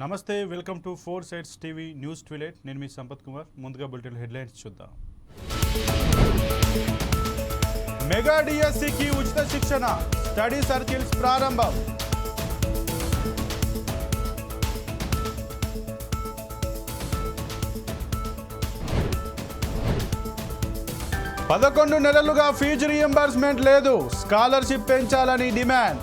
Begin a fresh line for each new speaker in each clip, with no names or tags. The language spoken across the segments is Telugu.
నమస్తే welcome to four sides TV news twilight. నేను మీ సంపత్ కుమార్. ముందుగా బులెటిన్ హెడ్లైన్స్ చూద్దాం. మెగా డిఎస్సికి ఉచిత శిక్షణ. స్టడీ సర్కిల్స్ ప్రారంభం. పదకొండు నెలలుగా ఫీజు రియంబర్స్మెంట్ లేదు. స్కాలర్షిప్ పెంచాలని డిమాండ్.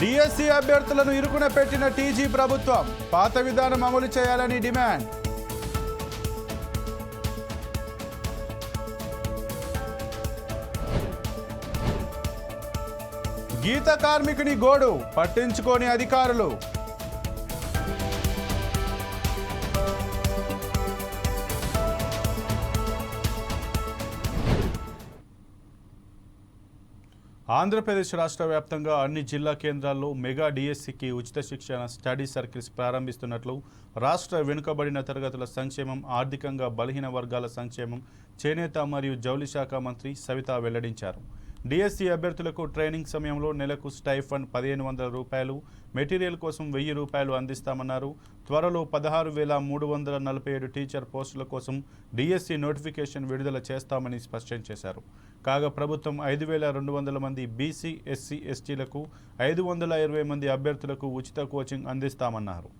డిఎస్సి అభ్యర్థులను ఇరుకున పెట్టిన టీజీ ప్రభుత్వం పాత విధానం అమలు చేయాలని డిమాండ్. గీత కార్మికుని గోడు పట్టించుకోని అధికారులు. ఆంధ్రప్రదేశ్ రాష్ట్ర వ్యాప్తంగా అన్ని జిల్లా కేంద్రాల్లో మెగా డిఎస్సికి ఉచిత శిక్షణ స్టడీ సర్కిల్స్ ప్రారంభిస్తున్నట్లు రాష్ట్ర వెనుకబడిన తరగతుల సంక్షేమం ఆర్థికంగా బలహీన వర్గాల సంక్షేమం చేనేత మరియు జౌలి శాఖ మంత్రి సవిత వెల్లడించారు. డిఎస్సి అభ్యర్థులకు ట్రైనింగ్ సమయంలో నెలకు స్టైఫండ్ పదిహేను వందల రూపాయలు మెటీరియల్ కోసం వెయ్యి రూపాయలు అందిస్తామన్నారు. త్వరలో పదహారు వేల మూడు వందల నలభై ఏడు టీచర్ పోస్టుల కోసం డిఎస్సి నోటిఫికేషన్ విడుదల చేస్తామని స్పష్టం చేశారు. కాగా ప్రభుత్వం ఐదు వేల రెండు వందల మంది బీసీ ఎస్సీ ఎస్టీలకు ఐదు వందల ఇరవై మంది అభ్యర్థులకు ఉచిత కోచింగ్ అందిస్తామన్నారు.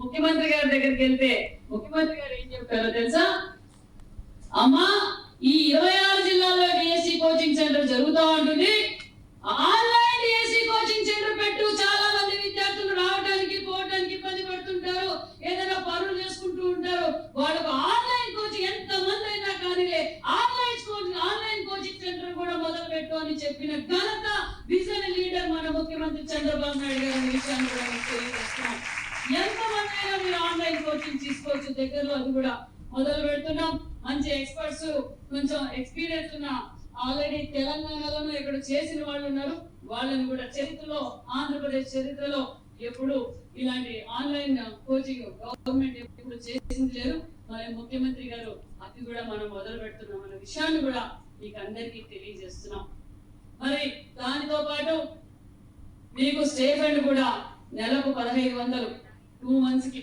ముఖ్యమంత్రి గారి దగ్గరికి వెళ్తే ముఖ్యమంత్రి గారు ఏం చెప్పారో తెలుసా? అమ్మా ఈ ఇరవై ఆరు జిల్లాల్లో డిఎస్సి కోచింగ్ సెంటర్ జరుగుతూ ఉంటుంది. ఆన్లైన్ డిఎస్సి కోచింగ్ సెంటర్ పెట్టు. చాలా మంది విద్యార్థులు రావడానికి పోవడానికి ఇబ్బంది పడుతుంటారు. ఏదైనా పనులు చేసుకుంటూ ఉంటారు. వాళ్ళకు ఆన్లైన్ కోచింగ్ ఎంత మంది అయినా కానీ online coaching online coaching centre కూడా మొదలు పెట్టు అని చెప్పిన ఘనత విజన్ లీడర్ మన ముఖ్యమంత్రి చంద్రబాబు నాయుడు గారి విషయాన్ని కూడా తెలియజేస్తున్నాం. ఎంత ఎంతమంది అయినా మీరు ఆన్లైన్ కోచింగ్ తీసుకోవచ్చు. దగ్గరలో అది కూడా మొదలు పెడుతున్నాం. మంచి ఎక్స్పర్ట్స్ కొంచెం ఎక్స్పీరియన్స్ ఉన్న ఆల్రెడీ తెలంగాణలోనూ ఇక్కడ చేసిన వాళ్ళు ఉన్నారు. వాళ్ళని కూడా చరిత్రలో ఆంధ్రప్రదేశ్ చరిత్రలో ఎప్పుడు ఇలాంటి ఆన్లైన్ కోచింగ్ గవర్నమెంట్ ఎప్పుడు చేసింది లేదు. మరి ముఖ్యమంత్రి గారు అది కూడా మనం మొదలు పెడుతున్నాం అనే విషయాన్ని కూడా మీకు అందరికీ తెలియజేస్తున్నాం. మరి దానితో పాటు మీకు స్టేఫండ్ కూడా నెలకు పదహైదు వందలు టూ మంత్స్కి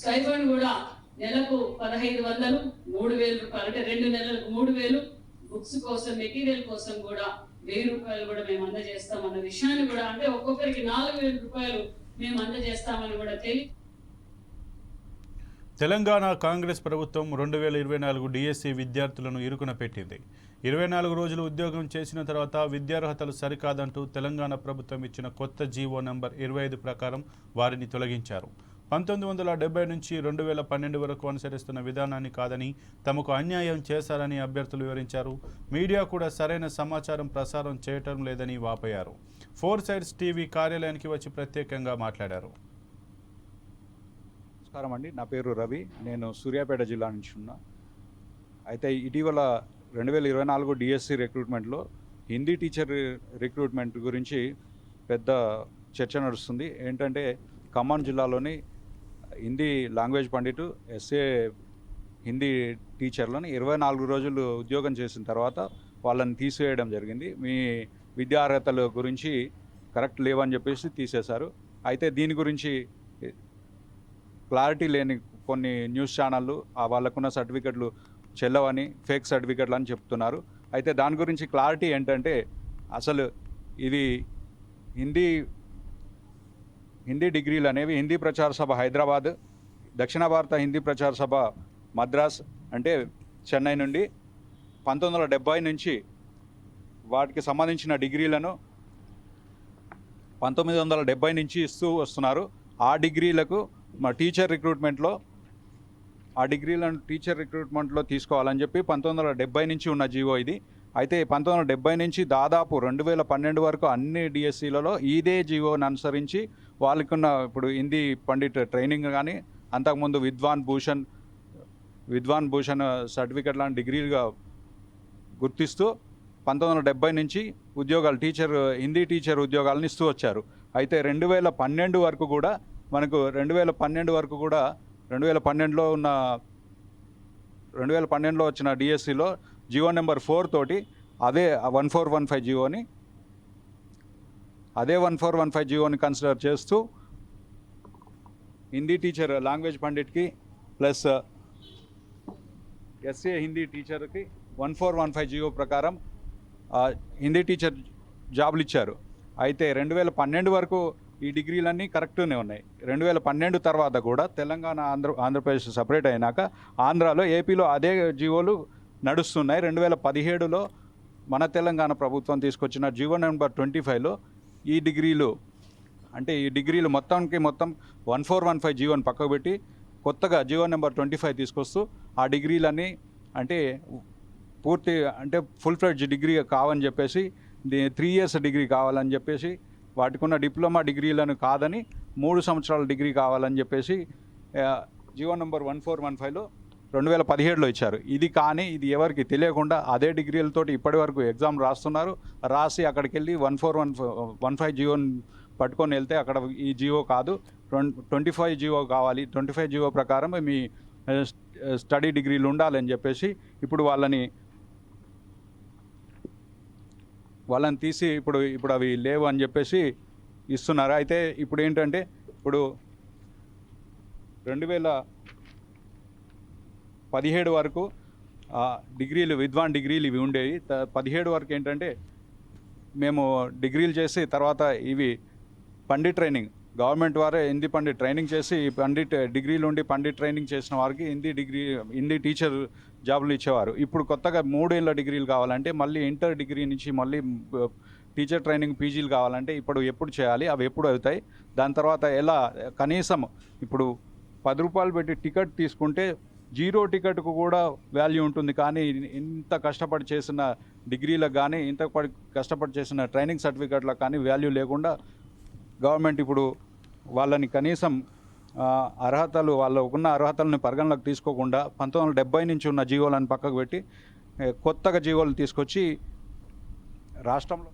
స్టైఫండ్ కూడా నెలకు పదహైదు వందలు మూడు వేలు రూపాయలు అంటే రెండు నెలలకు మూడు వేలు. బుక్స్ కోసం మెటీరియల్ కోసం కూడా వెయ్యి రూపాయలు కూడా మేము అందజేస్తాం అన్న విషయాన్ని కూడా అంటే ఒక్కొక్కరికి నాలుగు వేల రూపాయలు మేము అందజేస్తామని కూడా తెలియ
తెలంగాణ కాంగ్రెస్ ప్రభుత్వం రెండు వేల ఇరవై నాలుగు డిఎస్సి విద్యార్థులను ఇరుకున పెట్టింది. ఇరవై నాలుగు రోజులు ఉద్యోగం చేసిన తర్వాత విద్యార్హతలు సరికాదంటూ తెలంగాణ ప్రభుత్వం ఇచ్చిన కొత్త జీవో నంబర్ ఇరవై ఐదు ప్రకారం వారిని తొలగించారు. పంతొమ్మిది వందల డెబ్బై నుంచి రెండు వేల పన్నెండు వరకు అనుసరిస్తున్న విధానాన్ని కాదని తమకు అన్యాయం చేశారని అభ్యర్థులు వివరించారు. మీడియా కూడా సరైన సమాచారం ప్రసారం చేయటం లేదని వాపోయారు. ఫోర్ సైడ్స్ టీవీ కార్యాలయానికి వచ్చి ప్రత్యేకంగా మాట్లాడారు.
నమస్కారం అండి. నా పేరు రవి. నేను సూర్యాపేట జిల్లా నుంచి ఉన్నా. అయితే ఇటీవల రెండు వేల ఇరవై నాలుగు డిఎస్సి రిక్రూట్మెంట్లో హిందీ టీచర్ రిక్రూట్మెంట్ గురించి పెద్ద చర్చ నడుస్తుంది. ఏంటంటే ఖమ్మం జిల్లాలోని Hindi language pandit S A Hindi టీచర్లను ఇరవై నాలుగు రోజులు ఉద్యోగం చేసిన తర్వాత వాళ్ళని తీసివేయడం జరిగింది. మీ విద్యార్హతల గురించి కరెక్ట్ లేవని చెప్పేసి తీసేశారు. అయితే దీని గురించి క్లారిటీ లేని కొన్ని న్యూస్ ఛానళ్ళు ఆ వాళ్ళకున్న సర్టిఫికెట్లు చెల్లవని ఫేక్ సర్టిఫికెట్లు అని చెప్తున్నారు. అయితే దాని గురించి క్లారిటీ ఏంటంటే అసలు ఇది హిందీ హిందీ డిగ్రీలు అనేవి హిందీ ప్రచార సభ హైదరాబాద్ దక్షిణ భారత హిందీ ప్రచార సభ మద్రాస్ అంటే చెన్నై నుండి పంతొమ్మిది వందల డెబ్బై నుంచి వాటికి సంబంధించిన డిగ్రీలను పంతొమ్మిది వందల డెబ్బై నుంచి ఇస్తూ వస్తున్నారు. ఆ డిగ్రీలకు మా టీచర్ రిక్రూట్మెంట్లో ఆ డిగ్రీలను టీచర్ రిక్రూట్మెంట్లో తీసుకోవాలని చెప్పి పంతొమ్మిది వందల డెబ్బై నుంచి ఉన్న జీవో ఇది. అయితే పంతొమ్మిది వందల డెబ్బై నుంచి దాదాపు రెండు వేల పన్నెండు వరకు అన్ని డిఎస్సీలలో ఇదే జీవోని అనుసరించి వాళ్ళకున్న ఇప్పుడు హిందీ పండిట్ ట్రైనింగ్ కానీ అంతకుముందు విద్వాన్ భూషణ్ విద్వాన్ భూషణ్ సర్టిఫికెట్ లాంటి డిగ్రీలుగా గుర్తిస్తూ పంతొమ్మిది వందల డెబ్బై నుంచి ఉద్యోగాలు టీచర్ హిందీ టీచర్ ఉద్యోగాలను ఇస్తూ వచ్చారు. అయితే రెండు వేల పన్నెండు వరకు కూడా మనకు రెండు వేల పన్నెండు వరకు కూడా రెండు వేల పన్నెండులో ఉన్న రెండు వేల పన్నెండులో వచ్చిన డిఎస్సిలో జియో నెంబర్ ఫోర్ తోటి అదే వన్ ఫోర్ వన్ ఫైవ్ జియోని అదే వన్ ఫోర్ వన్ ఫైవ్ జియోని కన్సిడర్ చేస్తూ హిందీ టీచర్ లాంగ్వేజ్ పండిట్కి ప్లస్ ఎస్ఏ హిందీ టీచర్కి one four one five G O ప్రకారం హిందీ టీచర్ జాబులు ఇచ్చారు. అయితే రెండు వేల పన్నెండు వరకు ఈ డిగ్రీలన్నీ కరెక్ట్గానే ఉన్నాయి. రెండు వేల పన్నెండు తర్వాత కూడా తెలంగాణ ఆంధ్ర ఆంధ్రప్రదేశ్ సపరేట్ అయినాక ఆంధ్రాలో ఏపీలో అదే జీవోలు నడుస్తున్నాయి. రెండు వేల పదిహేడులో మన తెలంగాణ ప్రభుత్వం తీసుకొచ్చిన జీవో నెంబర్ ట్వంటీ ఫైవ్లో ఈ డిగ్రీలు అంటే ఈ డిగ్రీలు మొత్తానికి మొత్తం వన్ ఫోర్ వన్ ఫైవ్ జీవోని పక్కకు పెట్టి కొత్తగా జీవో నెంబర్ ట్వంటీ ఫైవ్ తీసుకొస్తూ ఆ డిగ్రీలన్నీ అంటే పూర్తి అంటే ఫుల్ ఫ్లెడ్జ్ డిగ్రీ కావని చెప్పేసి త్రీ ఇయర్స్ డిగ్రీ కావాలని చెప్పేసి వాటికి ఉన్న డిప్లొమా డిగ్రీలను కాదని మూడు సంవత్సరాల డిగ్రీ కావాలని చెప్పేసి G O number one four one ఫైవ్లో రెండు వేల పదిహేడులో ఇచ్చారు. ఇది కానీ ఇది ఎవరికి తెలియకుండా అదే డిగ్రీలతో ఇప్పటి వరకు ఎగ్జామ్ రాస్తున్నారు. రాసి అక్కడికి వెళ్ళి one four one one five జీవోని పట్టుకొని వెళ్తే అక్కడ ఈ జియో కాదు. ట్వంటీ ఫైవ్ జియో కావాలి. ట్వంటీ ఫైవ్ జియో ప్రకారం మీ స్టడీ డిగ్రీలు ఉండాలని చెప్పేసి ఇప్పుడు వాళ్ళని వాళ్ళని తీసి ఇప్పుడు ఇప్పుడు అవి లేవు అని చెప్పేసి ఇస్తున్నారు. అయితే ఇప్పుడు ఏంటంటే ఇప్పుడు రెండు వేల పదిహేడు వరకు డిగ్రీలు విద్వాన్ డిగ్రీలు ఇవి ఉండేవి. త- పదిహేడు వరకు ఏంటంటే మేము డిగ్రీలు చేసి తర్వాత ఇవి పండిట్ ట్రైనింగ్. గవర్నమెంట్ వారే హిందీ పండిట్ ట్రైనింగ్ చేసి పండిట్ డిగ్రీలు ఉండి పండిట్ ట్రైనింగ్ చేసిన వారికి హిందీ డిగ్రీ హిందీ టీచర్ జాబులు ఇచ్చేవారు. ఇప్పుడు కొత్తగా మూడేళ్ళ డిగ్రీలు కావాలంటే మళ్ళీ ఇంటర్ డిగ్రీ నుంచి మళ్ళీ టీచర్ ట్రైనింగ్ పీజీలు కావాలంటే ఇప్పుడు ఎప్పుడు చేయాలి? అవి ఎప్పుడు అవుతాయి? దాని తర్వాత ఎలా? కనీసం ఇప్పుడు పది రూపాయలు పెట్టి టికెట్ తీసుకుంటే జీరో టికెట్కు కూడా వాల్యూ ఉంటుంది. కానీ ఇంత కష్టపడి చేసిన డిగ్రీలకు కానీ ఇంత పడి కష్టపడి చేసిన ట్రైనింగ్ సర్టిఫికెట్లకు కానీ వాల్యూ లేకుండా గవర్నమెంట్ ఇప్పుడు వాళ్ళని కనీసం అర్హతలు వాళ్ళ ఉన్న అర్హతలను పరిగణలోకి తీసుకోకుండా పంతొమ్మిది వందల డెబ్బై నుంచి ఉన్న జీవోలను పక్కకు పెట్టి కొత్తగా జీవోలు తీసుకొచ్చి రాష్ట్రంలో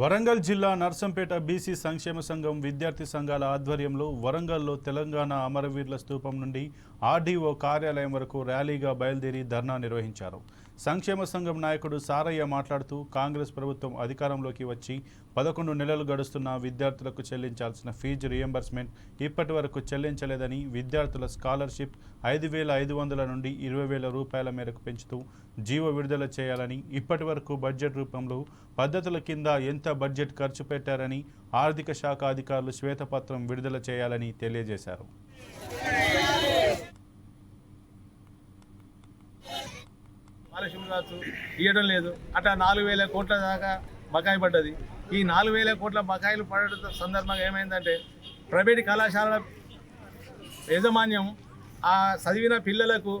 వరంగల్ జిల్లా నర్సంపేట బీసీ సంక్షేమ సంఘం విద్యార్థి సంఘాల ఆధ్వర్యంలో వరంగల్లో తెలంగాణ అమరవీరుల స్తూపం నుండి ఆర్డీఓ కార్యాలయం వరకు ర్యాలీగా బయలుదేరి ధర్నా నిర్వహించారు. సంక్షేమ సంఘం నాయకుడు సారయ్య మాట్లాడుతూ కాంగ్రెస్ ప్రభుత్వం అధికారంలోకి వచ్చి పదకొండు నెలలు గడుస్తున్న విద్యార్థులకు చెల్లించాల్సిన ఫీజు రియంబర్స్మెంట్ ఇప్పటి వరకు చెల్లించలేదని విద్యార్థుల స్కాలర్షిప్ ఐదు వేల ఐదు వందల నుండి ఇరవై వేల రూపాయల మేరకు పెంచుతూ జీవ విడుదల చేయాలని ఇప్పటి వరకు బడ్జెట్ రూపంలో పద్ధతుల కింద ఎంత బడ్జెట్ ఖర్చు పెట్టారని ఆర్థిక శాఖ అధికారులు శ్వేతపత్రం విడుదల చేయాలని తెలియజేశారు.
స్కాలర్షిప్ కావచ్చు ఇవ్వడం లేదు. అట్లా నాలుగు వేల కోట్ల దాకా బకాయి పడ్డది. ఈ నాలుగు వేల కోట్ల బకాయిలు పడడం సందర్భంగా ఏమైందంటే ప్రైవేట్ కళాశాలల యాజమాన్యం ఆ చదివిన పిల్లలకు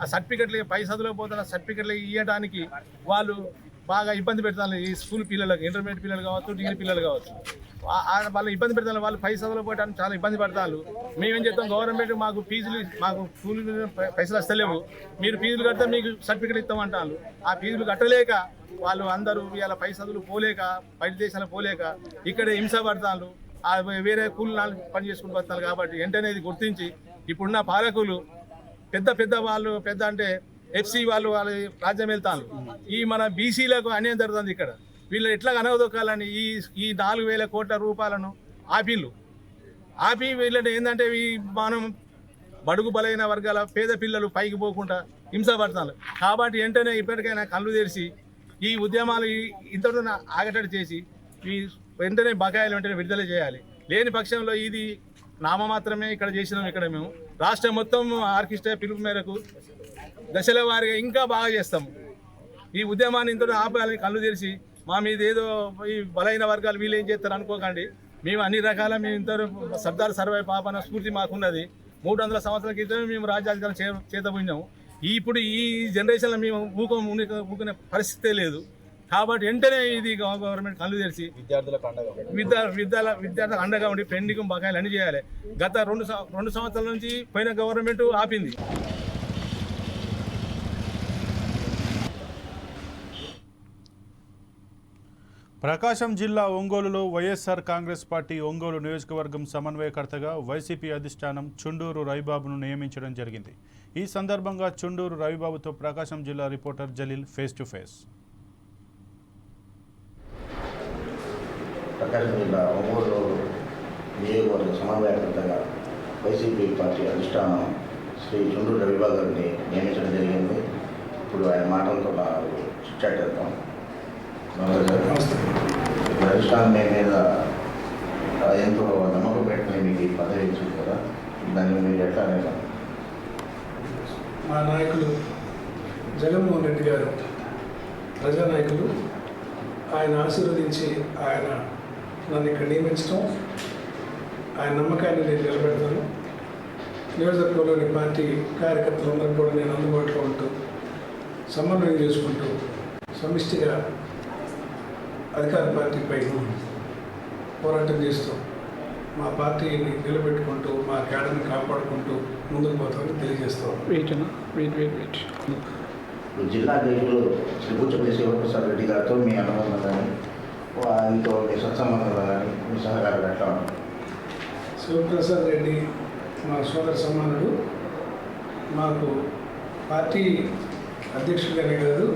ఆ సర్టిఫికెట్లు పై చదువులో పోతున్న సర్టిఫికెట్లు ఇవ్వడానికి వాళ్ళు బాగా ఇబ్బంది పెడతారు. ఈ స్కూల్ పిల్లలకు ఇంటర్మీడియట్ పిల్లలు కావచ్చు డిగ్రీ పిల్లలు కావచ్చు. వాళ్ళు ఇబ్బంది పెడతారు వాళ్ళు పై చదువులు పోయడానికి చాలా ఇబ్బంది పడతారు. మేమేం చెప్తాం గవర్నమెంట్ మాకు ఫీజులు మాకు స్కూల్ పైసలు వస్తలేవు. మీరు ఫీజులు కడితే మీకు సర్టిఫికెట్ ఇస్తామంటారు ఆ ఫీజులు కట్టలేక వాళ్ళు అందరూ ఇవాళ పై చదువులు పోలేక బయట దేశాలకు పోలేక ఇక్కడ హింస పడతారు. ఆ వేరే కూలి పని చేసుకుంటూ వస్తారు కాబట్టి వెంటనే ఇది గుర్తించి ఇప్పుడున్న పాలకులు పెద్ద పెద్ద వాళ్ళు పెద్ద అంటే ఎఫ్సి వాళ్ళు వాళ్ళ రాజ్యం వెళ్తారు. ఈ మన బీసీలకు అన్యాయం జరుగుతుంది ఇక్కడ. వీళ్ళు ఎట్లా అనవదొక్కాలని? ఈ ఈ నాలుగు వేల కోట్ల రూపాయలను ఆపిళ్ళు. ఆపి వీళ్ళని ఏంటంటే ఈ మనం బడుగు బలైన వర్గాల పేద పిల్లలు పైకి పోకుండా హింస కాబట్టి వెంటనే ఇప్పటికైనా కళ్ళు తెరిచి ఈ ఉద్యమాలు ఈ- ఆగటడి చేసి ఈ వెంటనే బకాయిలు వెంటనే విడుదల చేయాలి. లేని పక్షంలో ఇది నామ మాత్రమే ఇక్కడ చేసినాం ఇక్కడ మేము. రాష్ట్రం మొత్తం ఆర్కెస్ట్రా పిలుపు మేరకు దశల వారిగా ఇంకా బాగా చేస్తాము. ఈ ఉద్యమాన్ని ఇంత ఆపాలని కళ్ళు తెరిచి మా మీద ఏదో ఈ బలైన వర్గాలు వీళ్ళు ఏం చేస్తారు అనుకోకండి. మేము అన్ని రకాల మేము ఇంత సర్దార్ సర్వై పాపన స్ఫూర్తి మాకున్నది. మూడు వందల సంవత్సరాల క్రితమే మేము రాజ్యాధికారం చే చేతపోయినాము ఈ- ఇప్పుడు ఈ జనరేషన్లో మేము ఊకం ఊకునే పరిస్థితే లేదు. కాబట్టి వెంటనే ఇది గవ- గవర్నమెంట్ కళ్ళు తెరిచి
విద్యార్థులకు అండగా
విద్యా విద్యాల విద్యార్థులకు అండగా ఉండి పెండింగ్ బకాయిలు అన్ని చేయాలి. గత రెండు రెండు సంవత్సరాల నుంచి పోయిన గవర్నమెంట్ ఆపింది.
ప్రకాశం జిల్లా ఒంగోలులో వైఎస్ఆర్ కాంగ్రెస్ పార్టీ ఒంగోలు నియోజకవర్గం సమన్వయకర్తగా వైసీపీ అధిష్టానం చుండూరు రవిబాబును నియమించడం జరిగింది. ఈ సందర్భంగా చుండూరు రవిబాబుతో ప్రకాశం జిల్లా reporter Jaleel face to face.
Prakasam జిల్లా ఒంగోలు నియోజకవర్గ సమన్వయకర్తగా వైసీపీ పార్టీ అధిష్టానం శ్రీ చుండూరు రవిబాబు గారిని నియమించడం జరిగింది. ఇప్పుడు ఆయన మాటలతో నాకు చిట్చాట్ నమస్తే మీ మీద ఎంతో నమ్మకం పెట్టుకుని మీకు ఈ పదవి ఇచ్చింది కదా దాన్ని మీరు ఎట్లా
మా నాయకులు జగన్మోహన్ రెడ్డి గారు ప్రజానాయకులు ఆయన ఆశీర్వదించి ఆయన నన్ను ఇక్కడ నియమించడం ఆయన నమ్మకాన్ని నేను నిలబెడతాను. నియోజకవర్గంలోని పార్టీ కార్యకర్తలందరూ కూడా నేను అందుబాటులో ఉంటూ సమన్వయం చేసుకుంటూ సమిష్టిగా అధికార పార్టీపై పోరాటం చేస్తూ మా పార్టీని నిలబెట్టుకుంటూ మా క్యాడర్ని కాపాడుకుంటూ ముందుకు పోతామని తెలియజేస్తాం
వెయిట్ అన్న వెయిట్ వెయిట్ వెయిట్
ఇప్పుడు జిల్లా అధ్యక్షులు శ్రీ బుచ్చపల్లి శివప్రసాద్ రెడ్డి గారితో మీ అనుబంధం కానీ ఆయనతో మీ సత్సంబంధం కానీ మీ సహకారం ఎట్లా
శివప్రసాద్ రెడ్డి మా సోదర సమానుడు. మాకు పార్టీ అధ్యక్షుడిగానే కాదు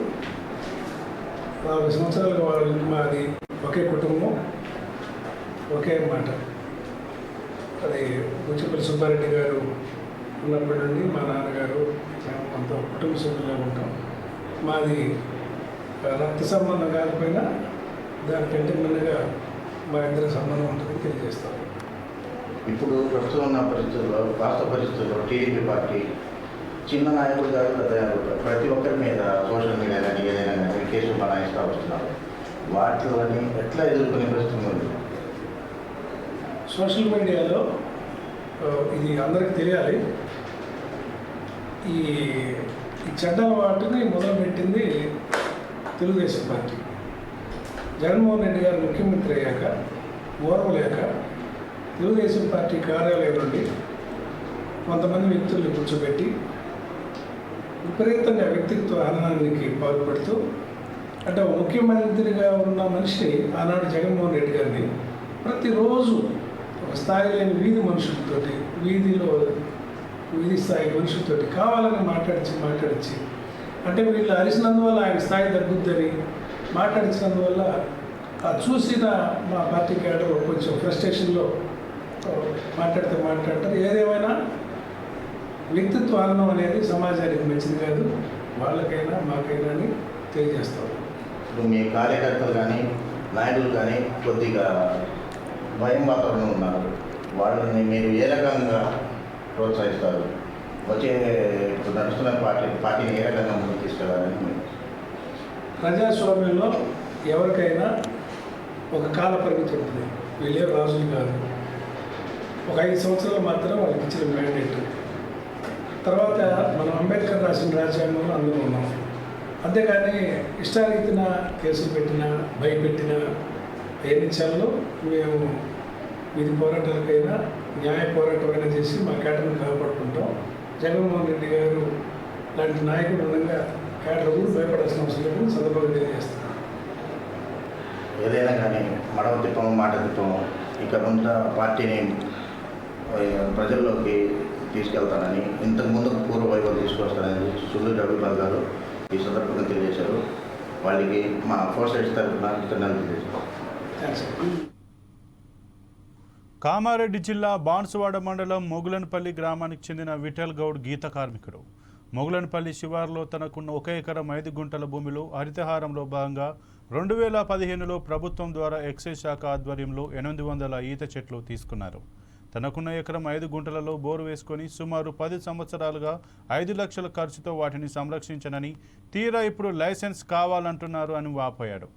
నాలుగు సంవత్సరాలుగా వాళ్ళ మాది ఒకే కుటుంబం ఒకే మాట. అది బుచ్చిపల్లి సుబ్బారెడ్డి గారు ఉన్నప్పటి నుండి మా నాన్నగారు మేము కొంత కుటుంబ సభ్యులుగా ఉంటాం. మాది రక్త సంబంధం కాకపోయినా దానికంటే ముందుగా మా ఇద్దరి సంబంధం ఉంటుందని తెలియజేస్తాం.
ఇప్పుడు ప్రస్తుతం ఉన్న పరిస్థితుల్లో రాష్ట్ర పరిస్థితుల్లో టీడీపీ పార్టీ చిన్న నాయకులు కాదు పెద్ద నాయకులు ప్రతి ఒక్కరి మీద సోషల్ మీడియా కానీ ఏదైనా కానీ కేసులు బనాయిస్తూ వస్తున్నారు. వాటిని ఎట్లా ఎదుర్కొనే పరిస్థితి ఉంది?
సోషల్ మీడియాలో ఇది అందరికి తెలియాలి. ఈ ఈ చెడ్డ వాటిని మొదలుపెట్టింది తెలుగుదేశం పార్టీ. జగన్మోహన్ రెడ్డి గారు ముఖ్యమంత్రి అయ్యాక ఓర్వలేక తెలుగుదేశం పార్టీ కార్యాలయం నుండి కొంతమంది వ్యక్తుల్ని కూర్చోబెట్టి విపరీతంగా వ్యక్తిత్వ ఆనందానికి పాల్పడుతూ అంటే ముఖ్యమంత్రిగా ఉన్న మనిషి ఆనాడు జగన్మోహన్ రెడ్డి గారిని ప్రతిరోజు ఒక స్థాయి లేని వీధి మనుషులతోటి వీధిలో వీధి స్థాయి మనుషులతోటి కావాలని మాట్లాడించి మాట్లాడించి అంటే వీళ్ళు అరిసినందువల్ల ఆయన స్థాయి తగ్గుద్దని మాట్లాడించినందువల్ల ఆ చూసిన మా పార్టీ క్యాడర్ కొంచెం ఫ్రస్ట్రేషన్లో మాట్లాడితే మాట్లాడతారు. ఏదేమైనా వ్యక్తిత్వ హననం అనేది సమాజానికి మంచిది కాదు. వాళ్ళకైనా మాకైనా అని తెలియజేస్తాం.
ఇప్పుడు మీ కార్యకర్తలు కానీ నాయకులు కానీ కొద్దిగా భయం వాతావరణం ఉన్నారు. వాళ్ళని మీరు ఏ రకంగా ప్రోత్సహిస్తారు? వచ్చే ఇప్పుడు నడుస్తున్న పార్టీ పార్టీని ఏ రకంగా ముందుకు తీసుకెళ్ళాలని
ప్రజాస్వామ్యంలో ఎవరికైనా ఒక కాల పరిమితి ఉంటుంది. వీళ్ళే రాజులు కాదు. ఒక ఐదు సంవత్సరాలు మాత్రం వాళ్ళకి ఇచ్చిన మ్యాండేట్ తర్వాత మనం అంబేద్కర్ రాసిన రాజ్యాంగంలో అందులో ఉన్నాం. అంతేకాని ఇష్టారీతిన కేసులు పెట్టిన భయపెట్టిన ఎన్నిచాలలో మేము వీధి పోరాటాలకైనా న్యాయ పోరాటమైనా చేసి మా కేటర్ను కాపాడుకుంటాం. జగన్మోహన్ రెడ్డి గారు లాంటి నాయకుడు ఉండగా కేటర్ కూడా భయపడాల్సిన అవసరం లేదని సందర్భంగా తెలియజేస్తున్నాం
ఏదైనా కానీ మడవ తిప్పం మాట తిప్పం ఇక్కడ ఉన్న పార్టీని ప్రజల్లోకి తీసుకెళ్తానని ఇంతకు ముందు పూర్వ వైభవం తీసుకొస్తానని సుల్లు రవిబాబు గారు ఈ సందర్భంగా తెలియజేశారు. వాళ్ళకి మా ఫోర్ సైడ్స్ తరఫున కృతజ్ఞతలు తెలియజేస్తాం.
థ్యాంక్స్
కామారెడ్డి జిల్లా బాన్సువాడ మండలం మొగులన్పల్లి గ్రామానికి చెందిన విఠల్ గౌడ్ గీత కార్మికుడు. మొగులన్పల్లి శివార్లో తనకున్న ఒక ఎకరం ఐదు గుంటల భూమిలో హరితహారంలో భాగంగా రెండు వేల పదిహేనులో ప్రభుత్వం ద్వారా ఎక్సైజ్ శాఖ ఆధ్వర్యంలో ఎనిమిది వందల ఈత చెట్లు తీసుకున్నారు. తనకున్న ఎకరం ఐదు గుంటలలో బోరు వేసుకొని సుమారు పది సంవత్సరాలుగా ఐదు లక్షల ఖర్చుతో వాటిని సంరక్షించనని తీరా ఇప్పుడు లైసెన్స్ కావాలంటున్నారు అని వాపోయాడు.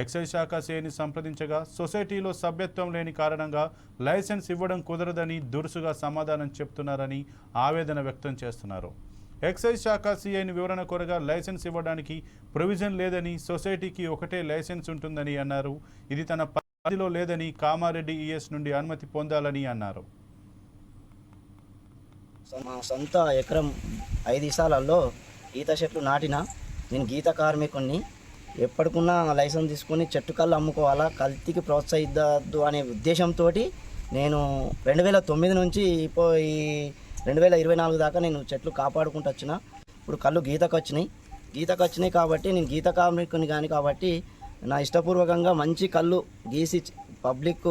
ఎక్సైజ్ శాఖ సేని సంప్రదించగా సొసైటీలో సభ్యత్వం లేని కారణంగా లైసెన్స్ ఇవ్వడం కుదరదని దురుసుగా సమాధానం చెప్తున్నారని ఆవేదన వ్యక్తం చేస్తున్నారు. ఎక్సైజ్ శాఖ సీఐని వివరణ కోరగా లైసెన్స్ ఇవ్వడానికి ప్రొవిజన్ లేదని సొసైటీకి ఒకటే లైసెన్స్ ఉంటుందని అన్నారు. ఇది తన పరిధిలో లేదని కామారెడ్డి ఈఎస్ నుండి అనుమతి పొందాలని అన్నారు.
మా సొంత ఎకరం ఐదు ఇసాలలో ఈత చెట్లు నాటిన నేను గీత కార్మికుడిని
ఎప్పటికున్నా లైసెన్స్ తీసుకొని చెట్టు కళ్ళు అమ్ముకోవాలా కల్తీకి ప్రోత్సహిద్దు అనే ఉద్దేశంతో నేను రెండు వేల తొమ్మిది నుంచి ఇప్పో ఈ రెండు వేల ఇరవై నాలుగు దాకా నేను చెట్లు కాపాడుకుంటూ వచ్చిన. ఇప్పుడు కళ్ళు గీతకు వచ్చినాయి గీతకు వచ్చినాయి కాబట్టి నేను గీత కార్మికుని కానీ కాబట్టి నా ఇష్టపూర్వకంగా మంచి కళ్ళు గీసి పబ్లిక్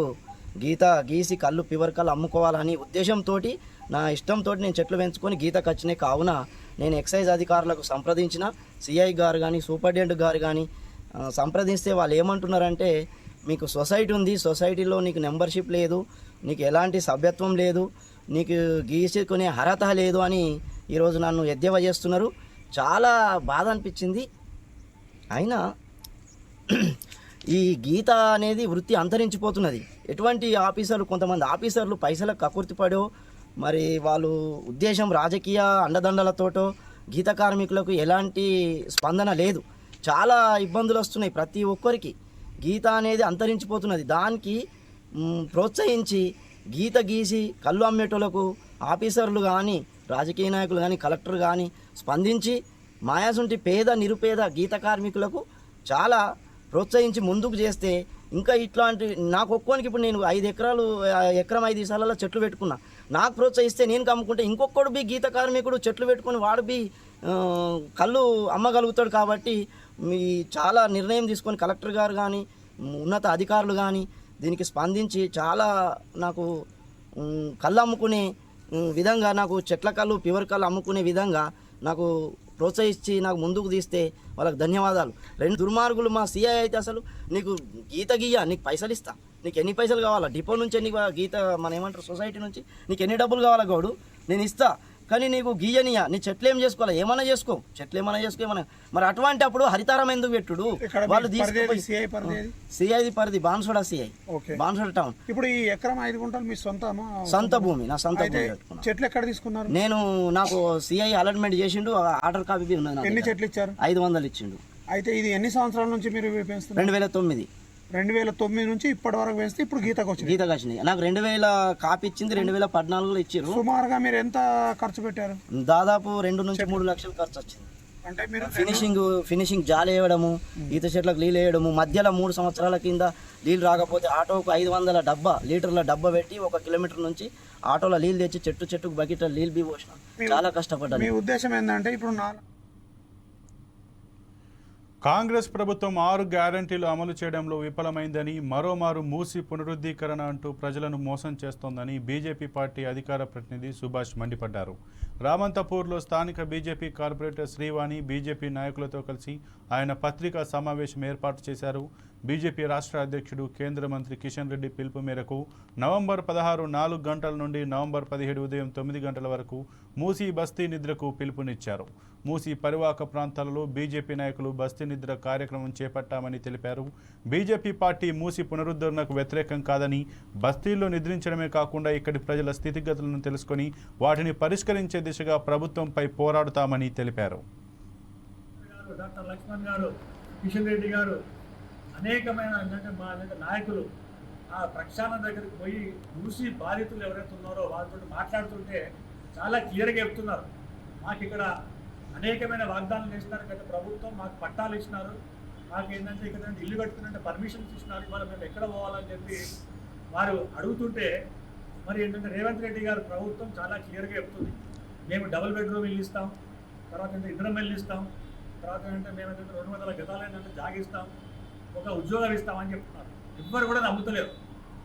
గీత గీసి కళ్ళు పివర్ కళ్ళు అమ్ముకోవాలని ఉద్దేశంతో నా ఇష్టంతో నేను చెట్లు పెంచుకొని గీతకు వచ్చినాయి కావున నేను ఎక్సైజ్ అధికారులకు సంప్రదించిన సిఐ గారు కానీ సూపరింటెండెంట్ గారు కానీ సంప్రదిస్తే వాళ్ళు ఏమంటున్నారంటే మీకు సొసైటీ ఉంది సొసైటీలో నీకు మెంబర్షిప్ లేదు నీకు ఎలాంటి సభ్యత్వం లేదు నీకు గీసుకునే అర్హత లేదు అని ఈరోజు నన్ను ఎద్దేవా చేస్తున్నారు. చాలా బాధ అనిపించింది. అయినా ఈ గీత అనేది వృత్తి అంతరించిపోతున్నది. ఎటువంటి ఆఫీసర్లు కొంతమంది ఆఫీసర్లు పైసలకు కకుర్తిపడో మరి వాళ్ళు ఉద్దేశం రాజకీయ అండదండలతోటో గీత కార్మికులకు ఎలాంటి స్పందన లేదు. చాలా ఇబ్బందులు వస్తున్నాయి ప్రతి ఒక్కరికి. గీత అనేది అంతరించిపోతున్నది. దానికి ప్రోత్సహించి గీత గీసి కళ్ళు అమ్మేటోళ్ళకు ఆఫీసర్లు కానీ రాజకీయ నాయకులు కానీ కలెక్టర్ కానీ స్పందించి మాయాసుంటి పేద నిరుపేద గీత కార్మికులకు చాలా ప్రోత్సహించి ముందుకు చేస్తే ఇంకా ఇట్లాంటి నాకు ఒక్కోనికి ఇప్పుడు నేను ఐదు ఎకరాలు ఎకరం ఐదు సార్లలో చెట్లు పెట్టుకున్నా. నాకు ప్రోత్సహిస్తే నేను కమ్ముకుంటే ఇంకొకడు బి గీత కార్మికుడు చెట్లు పెట్టుకుని వాడు బి కళ్ళు అమ్మగలుగుతాడు కాబట్టి మీ చాలా నిర్ణయం తీసుకొని కలెక్టర్ గారు కానీ ఉన్నత అధికారులు కానీ దీనికి స్పందించి చాలా నాకు కళ్ళు అమ్ముకునే విధంగా నాకు చెట్ల కళ్ళు ప్యూర్ కళ్ళు అమ్ముకునే విధంగా నాకు ప్రోత్సహించి నాకు ముందుకు తీస్తే వాళ్ళకి ధన్యవాదాలు. రెండు దుర్మార్గులు మా సీఐ అయితే అసలు నీకు గీత గీయ నీకు పైసలు ఇస్తా. నీకు ఎన్ని పైసలు కావాలా? డిపో నుంచి ఎన్ని గీత మన ఏమంటారు సొసైటీ నుంచి నీకు ఎన్ని డబ్బులు కావాలా గౌడు? నేను ఇస్తా. కానీ నీకు గీయనియా. నీ చెట్లు ఏం చేసుకోవాలి? ఏమైనా చేసుకో. చెట్లు ఏమైనా చేసుకో ఏమైనా మరి అటువంటి అప్పుడు హరితారం ఎందుకు పెట్టుడు? వాళ్ళు? సిఐది పరిధి Bansoda C I.
Okay.
Bansoda town.
ఇప్పుడు ఈ ఎకరం ఐదు గుంటలు మీ సొంతమా?
సొంత భూమి నా సొంత భూమి.
చెట్లు ఎక్కడ తీసుకున్నారు?
నేను నాకు సిఐ అలాట్మెంట్ చేసిండు ఆర్డర్ కాపీ ఉన్నది
ఎన్ని. చెట్లు ఇచ్చారు?
ఐదు వందలు ఇచ్చిండు.
అయితే ఇది ఎన్ని సంవత్సరాల నుంచి మీరు పెంచుతున్నారు?
రెండు వేల తొమ్మిది.
రెండు వేల తొమ్మిది నుంచి ఇప్పటి వరకు పెంచితే ఇప్పుడు గీతకు వచ్చింది
గీత కాసినాయి నాకు రెండు వేల కాపీ ఇచ్చింది రెండు వేల పద్నాలుగులో ఇచ్చిర్రు.
సుమారుగా మీరు ఎంత ఖర్చు పెట్టారు?
దాదాపు రెండు నుంచి మూడు లక్షలు ఖర్చు వచ్చింది.
అంటే మీరు
ఫినిషింగ్ ఫినిషింగ్ జాలి వేయడము ఈత చెట్లకు నీళ్ళు వేయడము మధ్యలో మూడు సంవత్సరాల కింద నీళ్ళు రాకపోతే ఆటోకు ఐదు వందల డబ్బా లీటర్ల డబ్బా పెట్టి ఒక కిలోమీటర్ నుంచి ఆటోలో నీళ్ళు తెచ్చి చెట్టు చెట్టుకు బకెట్లో నీళ్ళు బీ పోసిన. చాలా కష్టపడ్డాను.
మీ ఉద్దేశం ఏంటంటే ఇప్పుడు నాలుగు
కాంగ్రెస్ ప్రభుత్వం ఆరు గ్యారంటీలు అమలు చేయడంలో విఫలమైందని మరోమారు మూసి పునరుద్ధీకరణ అంటూ ప్రజలను మోసం చేస్తోందని బీజేపీ పార్టీ అధికార ప్రతినిధి సుభాష్ మండిపడ్డారు. రామంతపూర్లో స్థానిక బీజేపీ కార్పొరేటర్ శ్రీవాణి బీజేపీ నాయకులతో కలిసి ఆయన పత్రికా సమావేశం ఏర్పాటు చేశారు. బీజేపీ రాష్ట్ర అధ్యక్షుడు కేంద్ర మంత్రి కిషన్ రెడ్డి పిలుపు మేరకు నవంబర్ పదహారు నాలుగు గంటల నుండి నవంబర్ పదిహేడు ఉదయం తొమ్మిది గంటల వరకు మూసీ బస్తీ నిద్రకు పిలుపునిచ్చారు. మూసీ పరివాహక ప్రాంతాలలో బీజేపీ నాయకులు బస్తీ నిద్ర కార్యక్రమం చేపట్టామని తెలిపారు. బీజేపీ పార్టీ మూసి పునరుద్ధరణకు వ్యతిరేకం కాదని బస్తీల్లో నిద్రించడమే కాకుండా ఇక్కడి ప్రజల స్థితిగతులను తెలుసుకొని వాటిని పరిష్కరించే దిశగా ప్రభుత్వంపై పోరాడుతామని తెలిపారు.
డాక్టర్ లక్ష్మణ్ గారు కిషన్ రెడ్డి గారు అనేకమైన ఏంటంటే మా దగ్గర నాయకులు ఆ ప్రక్షాళన దగ్గరికి పోయి మూసి బాధితులు ఎవరైతే ఉన్నారో వాళ్ళతో మాట్లాడుతుంటే చాలా క్లియర్గా చెప్తున్నారు. మాకు ఇక్కడ అనేకమైన వాగ్దానాలు చేసినారు. గత ప్రభుత్వం మాకు పట్టాలు ఇచ్చినారు. మాకు ఏంటంటే ఇక్కడ ఇల్లు కట్టుకున్నట్టు పర్మిషన్స్ ఇచ్చినారు. ఇవాళ మేము ఎక్కడ పోవాలని చెప్పి వారు అడుగుతుంటే మరి ఏంటంటే రేవంత్ రెడ్డి గారు ప్రభుత్వం చాలా క్లియర్గా చెప్తుంది. మేము డబుల్ బెడ్రూమ్ ఇల్లు ఇస్తాం. తర్వాత ఏంటంటే ఇద్దరం ఇల్లు ఇస్తాం. తర్వాత ఏంటంటే మేము ఏంటంటే రెండు వందల గతాలు ఏంటంటే జాగిస్తాం. ఒక ఉద్యోగం ఇస్తామని చెప్తున్నారు. ఎవ్వరు కూడా నమ్ముతలేరు.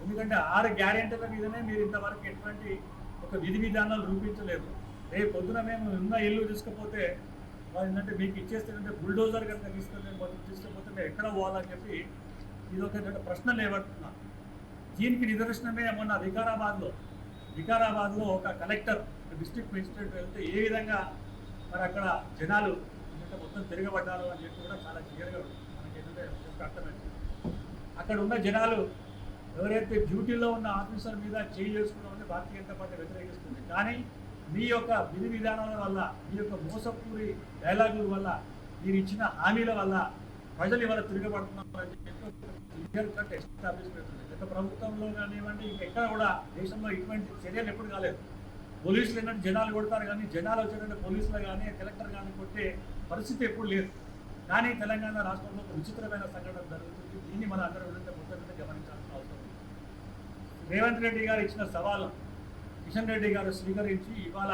ఎందుకంటే ఆరు గ్యారెంటీల మీదనే మీరు ఇంతవరకు ఎటువంటి ఒక విధి విధానాలు రూపించలేదు. రేపు పొద్దున మేము ఉన్న ఇల్లు తీసుకపోతే వాళ్ళు ఏంటంటే మీకు ఇచ్చేస్తే బుల్డోజర్ కనుక తీసుకెళ్ళి మొత్తం తీసుకపోతే మేము ఎక్కడ పోవాలని చెప్పి ఇది ఒక ప్రశ్న లేవట్టున్నారు. దీనికి నిదర్శనమే మొన్న వికారాబాద్లో. వికారాబాద్లో ఒక కలెక్టర్ డిస్ట్రిక్ట్ మెజిస్ట్రేట్ వెళ్తే ఏ విధంగా మరి అక్కడ జనాలు ఏంటంటే మొత్తం తిరగబడ్డారు అని చెప్పి కూడా చాలా క్లియర్గా ఉంటుంది అక్కడ ఉన్న జనాలు ఎవరైతే డ్యూటీలో ఉన్న ఆఫీసర్ మీద చేయి చేసుకున్నామని భారతీయ జనతా పార్టీ వ్యతిరేకిస్తుంది. కానీ మీ యొక్క విధి విధానాల వల్ల మీ యొక్క మోసపూరి డైలాగుల వల్ల మీరు ఇచ్చిన హామీల వల్ల ప్రజలు ఇవాళ తిరగబడుతున్నారని చెప్పి క్లియర్ పెడుతుంది. గత ప్రభుత్వంలో కానివ్వండి ఇంకెక్కడ కూడా దేశంలో ఇటువంటి చర్యలు ఎప్పుడు కాలేదు. పోలీసులు ఏంటంటే జనాలు కొడతారు కానీ జనాలు వచ్చేటంటే పోలీసులు కానీ కలెక్టర్ కానీ కొట్టే పరిస్థితి ఎప్పుడు లేదు. కానీ తెలంగాణ రాష్ట్రంలో ఒక విచిత్రమైన సంఘటన జరుగుతుంది. దీన్ని మన అందరూ విధంగా గమనించాల్సిన అవసరం ఉంది. రేవంత్ రెడ్డి గారు ఇచ్చిన సవాలు కిషన్ రెడ్డి గారు స్వీకరించి ఇవాళ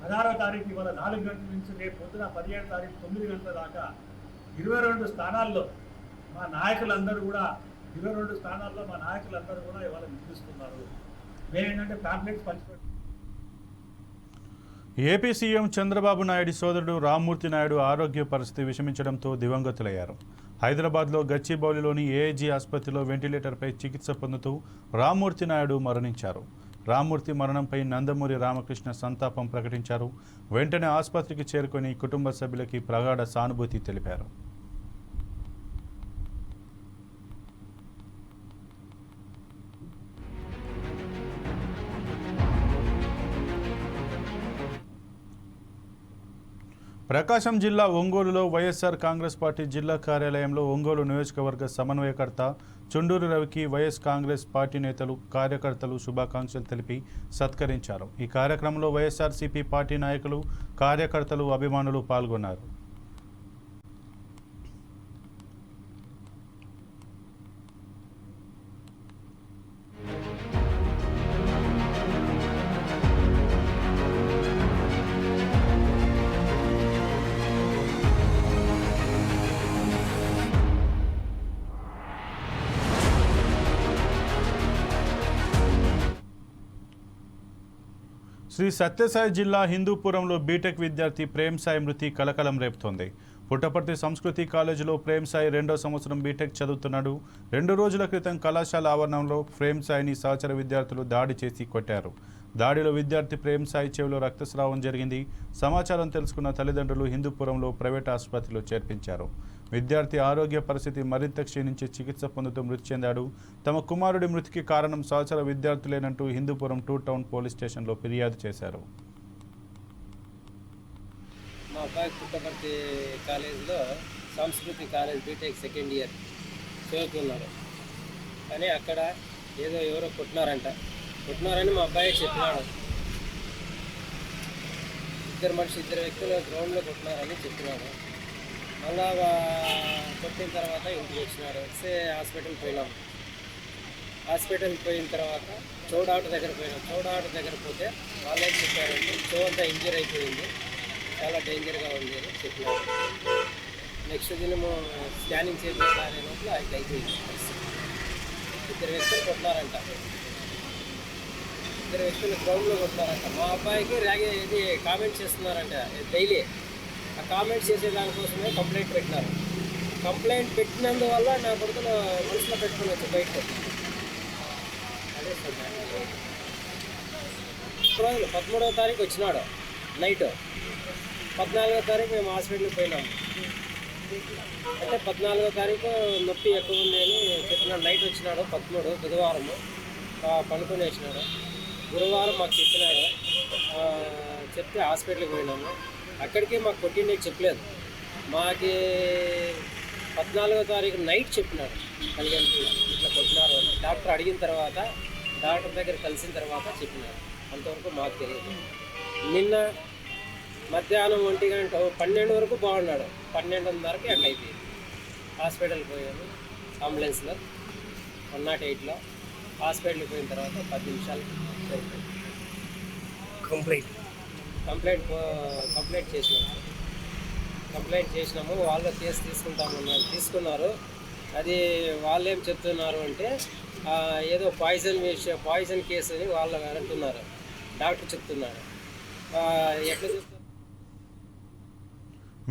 పదహారో తారీఖు ఇవాళ నాలుగు గంటల నుంచి రేపు పొద్దున పదిహేడు తారీఖు తొమ్మిది గంటల దాకా ఇరవై రెండు స్థానాల్లో మా నాయకులందరూ కూడా ఇరవై రెండు స్థానాల్లో మా నాయకులందరూ కూడా ఇవాళ వినిపిస్తున్నారు మేమేంటంటే ప్యాంప్లెట్స్ పంచిపెట్టి
ఏపీ సీఎం చంద్రబాబు నాయుడు సోదరుడు రామ్మూర్తి నాయుడు ఆరోగ్య పరిస్థితి విషమించడంతో దివంగతులయ్యారు. హైదరాబాద్లో గచ్చిబౌలిలోని ఏఐజీ ఆసుపత్రిలో వెంటిలేటర్పై చికిత్స పొందుతూ రామ్మూర్తి నాయుడు మరణించారు. రామ్మూర్తి మరణంపై నందమూరి రామకృష్ణ సంతాపం ప్రకటించారు. వెంటనే ఆసుపత్రికి చేరుకొని కుటుంబ సభ్యులకి ప్రగాఢ సానుభూతి తెలిపారు. ప్రకాశం జిల్లా ఒంగోలులో వైఎస్ఆర్ కాంగ్రెస్ పార్టీ జిల్లా కార్యాలయంలో ఒంగోలు నియోజకవర్గ సమన్వయకర్త చుండూరు రవికి వైఎస్ కాంగ్రెస్ పార్టీ నేతలు కార్యకర్తలు శుభాకాంక్షలు తెలిపి సత్కరించారు. ఈ కార్యక్రమంలో వైఎస్ఆర్సీపీ పార్టీ నాయకులు కార్యకర్తలు అభిమానులు పాల్గొన్నారు. శ్రీ సత్యసాయి జిల్లా హిందూపురంలో బీటెక్ విద్యార్థి ప్రేమ్ సాయి మృతి కలకలం రేపుతోంది. పుట్టపర్తి సంస్కృతి కాలేజీలో ప్రేమ్ సాయి రెండో సంవత్సరం బీటెక్ చదువుతున్నాడు. రెండు రోజుల క్రితం కళాశాల ఆవరణంలో ప్రేమ్ సాయిని సహచర విద్యార్థులు దాడి చేసి కొట్టారు. దాడిలో విద్యార్థి ప్రేమ్ సాయి చెవిలో రక్తస్రావం జరిగింది. సమాచారం తెలుసుకున్న తల్లిదండ్రులు హిందూపురంలో ప్రైవేట్ ఆసుపత్రిలో చేర్పించారు. విద్యార్థి ఆరోగ్య పరిస్థితి మరింత క్షీణించి చికిత్స పొందుతూ మృతి చెందాడు. తమ కుమారుడి మృతికి కారణం సహచర విద్యార్థులేనంటూ హిందూపురం టూ టౌన్ పోలీస్ స్టేషన్లో ఫిర్యాదు చేశారు.
మా అబ్బాయి పుట్టపర్తి కాలేజీలో సంస్కృతి కాలేజ్ బీటెక్ సెకండ్ ఇయర్ చదువుతున్నారు. కానీ అక్కడ ఏదో ఎవరో కొట్టినారంట. కొట్టినారని మా అబ్బాయి చెప్పినాడు. ఇద్దరు మనిషి ఇద్దరు వ్యక్తులు గ్రౌండ్లో కొట్టినారని చెప్పినాడు. మళ్ళా కొట్టిన తర్వాత ఇంటికి వచ్చినారు. వస్తే హాస్పిటల్ పోయినాం. హాస్పిటల్ పోయిన తర్వాత చౌడాట దగ్గర పోయినాం. చౌడాట దగ్గర పోతే వాళ్ళే ఏం చెప్పారంటే చో అంతా ఇంజర్ అయిపోయింది. చాలా డేంజర్గా ఉంది అని చెప్పినారు నెక్స్ట్ దినము స్కానింగ్ చేపించాలనే లోపల అది అయిపోయింది ఇద్దరు వ్యక్తులు కొట్టినారంట ఇద్దరు వ్యక్తులు గ్రౌండ్లో కొట్టినారంట మా అబ్బాయికి ర్యాగే ఇది కామెంట్ చేస్తున్నారంట డైలీ ఆ కామెంట్ చేసే దానికోసమే కంప్లైంట్ పెట్టినారు. కంప్లైంట్ పెట్టినందువల్ల నా కొడుకును మనసులో పెట్టుకోవచ్చు బయట అదే సార్ రోజులు పదమూడవ తారీఖు వచ్చినాడు నైట్ పద్నాలుగో తారీఖు మేము హాస్పిటల్కి పోయినాము అంటే పద్నాలుగో తారీఖు నొప్పి ఎక్కువ ఉంది అని చెప్పినాడు. నైట్ వచ్చినాడు పదమూడు బుధవారము పనుకొని వచ్చినాడు. గురువారం మాకు చెప్పినాడు. చెప్తే హాస్పిటల్కి పోయినాము. అక్కడికి మాకు కొట్టిండే చెప్పలేదు. మాకి పద్నాలుగో తారీఖు నైట్ చెప్పినాడు పదిహేను ఇట్లా కొట్టినారు అని. డాక్టర్ అడిగిన తర్వాత డాక్టర్ దగ్గర కలిసిన తర్వాత చెప్పినారు. అంతవరకు మాకు తెలియదు. నిన్న మధ్యాహ్నం ఒంటి గంట పన్నెండు వరకు బాగున్నాడు. పన్నెండున్నరకి అట్లా అయిపోయింది. హాస్పిటల్కి పోయాను అంబులెన్స్లో వన్ నాట్ ఎయిట్లో. హాస్పిటల్కి పోయిన తర్వాత పది నిమిషాలు కంప్లీట్ కంప్లైంట్. కంప్లైంట్ కంప్లైంట్ చేసినాము కంప్లైంట్ చేసినాము. వాళ్ళు కేసు తీసుకుంటామన్నారు తీసుకున్నారు. అది వాళ్ళు ఏం చెప్తున్నారు అంటే ఏదో పాయిజన్ విషయం పాయిజన్ కేసు అని వాళ్ళు అంటున్నారు. డాక్టర్ చెప్తున్నారు. ఎట్లా చెప్తున్నారు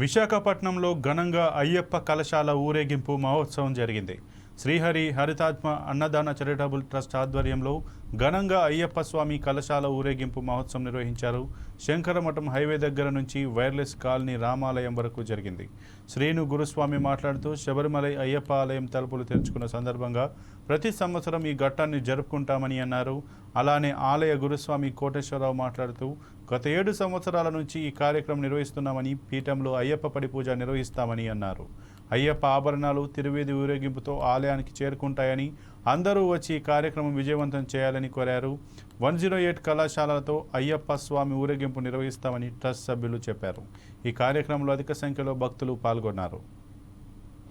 విశాఖపట్నంలో ఘనంగా అయ్యప్ప కలశాల ఊరేగింపు మహోత్సవం జరిగింది. శ్రీహరి హరితాత్మ అన్నదాన చారిటబుల్ ట్రస్ట్ ఆధ్వర్యంలో ఘనంగా అయ్యప్ప స్వామి కలశాల ఊరేగింపు మహోత్సవం నిర్వహించారు. శంకరమఠం హైవే దగ్గర నుంచి వైర్లెస్ కాలనీ రామాలయం వరకు జరిగింది. శ్రీను గురుస్వామి మాట్లాడుతూ శబరిమలై అయ్యప్ప ఆలయం తలుపులు తెరుచుకున్న సందర్భంగా ప్రతి సంవత్సరం ఈ ఘట్టాన్ని జరుపుకుంటామని అన్నారు. అలానే ఆలయ గురుస్వామి కోటేశ్వరరావు మాట్లాడుతూ గత ఏడు సంవత్సరాల నుంచి ఈ కార్యక్రమం నిర్వహిస్తున్నామని పీఠంలో అయ్యప్ప పడి పూజ నిర్వహిస్తామని అన్నారు. అయ్యప్ప ఆభరణాలు తిరువేది ఊరేగింపుతో ఆలయానికి చేరుకుంటాయని అందరూ వచ్చి ఈ కార్యక్రమం విజయవంతం చేయాలని కోరారు. వన్ జీరో ఎయిట్ కళాశాలతో అయ్యప్ప స్వామి ఊరేగింపు నిర్వహిస్తామని ట్రస్ట్ సభ్యులు చెప్పారు. ఈ కార్యక్రమంలో అధిక సంఖ్యలో భక్తులు పాల్గొన్నారు.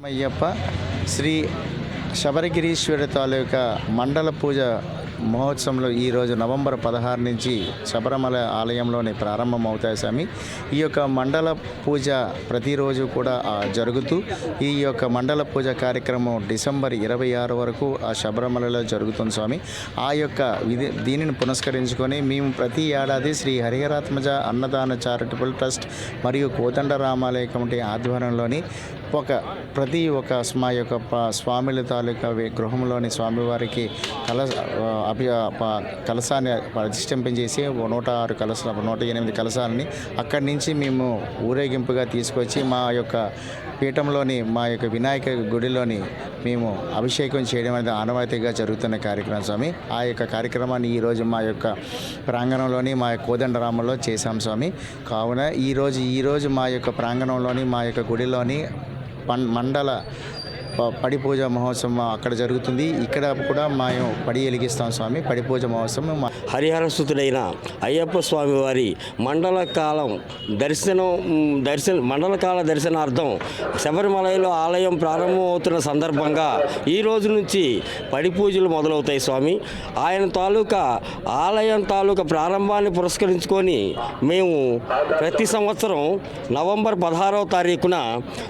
అయ్యప్ప శ్రీ శబరిగిరీశ్వర తాలూకా మండల పూజ మహోత్సవంలో ఈరోజు నవంబర్ పదహారు నుంచి శబరిమల ఆలయంలోనే ప్రారంభమవుతాయి స్వామి. ఈ యొక్క మండల పూజ ప్రతిరోజు కూడా జరుగుతూ ఈ యొక్క మండల పూజ కార్యక్రమం డిసెంబర్ ఇరవై ఆరు వరకు ఆ శబరిమలలో జరుగుతుంది స్వామి. ఆ యొక్క విధి దీనిని పునస్కరించుకొని మేము ప్రతి ఏడాది శ్రీ హరిహరాత్మజ అన్నదాన చారిటబుల్ ట్రస్ట్ మరియు కోదండ రామాలయ కమిటీ ఆధ్వర్యంలోని ఒక ప్రతి ఒక మా యొక్క స్వామిల తాలూకా గృహంలోని స్వామివారికి కల అభి కలశాన్ని ప్రతిష్ఠింపజేసి నూట ఆరు కలశ నూట ఎనిమిది కలశాలని అక్కడి నుంచి మేము ఊరేగింపుగా తీసుకొచ్చి మా యొక్క పీఠంలోని మా యొక్క వినాయక గుడిలోని మేము అభిషేకం చేయడం అనేది ఆనవాయితీగా జరుగుతున్న కార్యక్రమం స్వామి. ఆ యొక్క కార్యక్రమాన్ని ఈరోజు మా యొక్క ప్రాంగణంలోని మా యొక్క కోదండరామంలో చేశాం స్వామి. కావున ఈరోజు ఈరోజు మా యొక్క ప్రాంగణంలోని మా యొక్క గుడిలోని మండల పడి పూజ మహోత్సవం అక్కడ జరుగుతుంది. ఇక్కడ కూడా మేము పడి ఎలిగిస్తాం స్వామి. పడి పూజ మహోత్సవం హరిహర
హరిహరసుతుడైన అయ్యప్ప స్వామి వారి మండల కాలం దర్శనం దర్శన మండల కాల దర్శనార్థం శబరిమలలో ఆలయం ప్రారంభమవుతున్న సందర్భంగా ఈ రోజు నుంచి పడి పూజలు మొదలవుతాయి స్వామి. ఆయన తాలూకా ఆలయం తాలూకా ప్రారంభాన్ని పురస్కరించుకొని మేము ప్రతి సంవత్సరం నవంబర్ పదహారవ తారీఖున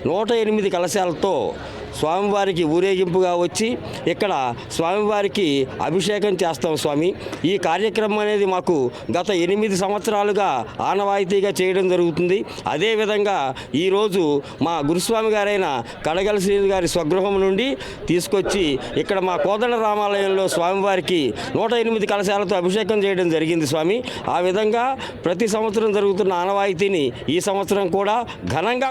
నూట ఎనిమిది కలశాలతో స్వామివారికి ఊరేగింపుగా వచ్చి ఇక్కడ స్వామివారికి అభిషేకం చేస్తాం స్వామి. ఈ కార్యక్రమం అనేది మాకు గత ఎనిమిది సంవత్సరాలుగా ఆనవాయితీగా చేయడం జరుగుతుంది. అదేవిధంగా ఈరోజు మా గురుస్వామి గారైన కడగల శ్రీని గారి స్వగృహం నుండి తీసుకొచ్చి ఇక్కడ మా కోదండ రామాలయంలో స్వామివారికి నూట ఎనిమిది కలశాలతో అభిషేకం చేయడం జరిగింది స్వామి. ఆ విధంగా ప్రతి సంవత్సరం జరుగుతున్న ఆనవాయితీని ఈ సంవత్సరం కూడా ఘనంగా